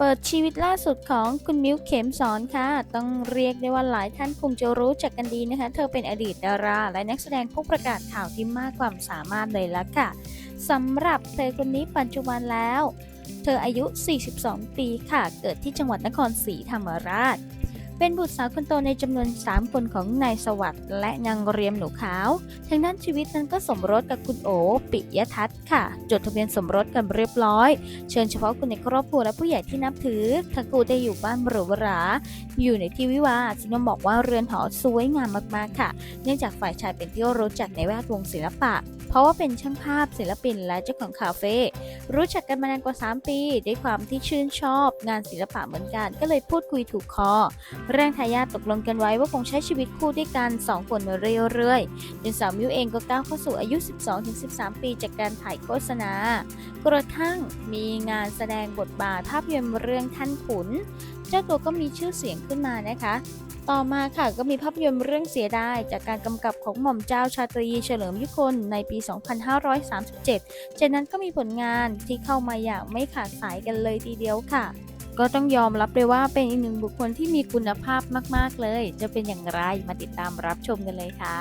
เปิดชีวิตล่าสุดของคุณมิ้วเข็มสอนค่ะ ต้องเรียกได้ว่าหลายท่านคงจะรู้จักกันดีนะคะ เธอเป็นอดีตดารา และนักแสดงผู้ประกาศข่าวที่มากความสามารถเลยละค่ะสำหรับเธอคนนี้ปัจจุบันแล้ว เธออายุ 42 ปีค่ะ เกิดที่จังหวัดนครศรีธรรมราช เป็นบุตรสาวคนโตในจำนวน 3 คนของนายสวัสดิ์และนางเรียมหนูขาวทางด้านชีวิตนั้นก็สมรสกับคุณโอ ปิยทัศน์ค่ะ จดทะเบียนสมรสกันเรียบร้อย เชิญเฉพาะคนในครอบครัวและผู้ใหญ่ที่นับถือทั้งคู่ได้อยู่บ้านหรูหราอยู่ในที่วิวาห์ซึ่งต้องบอกว่าเรือนหอสวยงามมากๆค่ะ เนื่องจากฝ่ายชายเป็นที่รู้จักในแวดวงศิลปะ เพราะว่าเป็นช่างภาพศิลปินและเจ้าของคาเฟ่รู้จักกันมานานกว่า 3 ปี ด้วยความที่ชื่นชอบ งานศิลปะเหมือนกันก็เลยพูดคุยถูกคอรื่องทายาทตกลงกันไว้ว่าคงใช้ชีวิตคู่ด้วยกัน2คนเรื่อยๆจนสาวมิวเองก็ก้าวเข้าสู่อายุ 12-13 ปีจากการถ่ายโฆษณา กระทั่งมีงานแสดงบทบาทภาพยนตร์เรื่องท่านขุน เจ้าตัวก็มีชื่อเสียงขึ้นมานะคะต่อมาค่ะก็มีภาพยนตร์เรื่องเสียดายจากการกำกับของหม่อมเจ้าชาตรีเฉลิมยุคนในปี 2537 จากนั้นก็มีผลงานที่เข้ามาอย่างไม่ขาดสายกันเลยทีเดียวค่ะ ก็ต้องยอมรับเลยว่าเป็นอีกหนึ่งบุคคลที่มีคุณภาพมาก ๆ เลย จะเป็นอย่างไรมาติดตามรับชมกันเลยค่ะ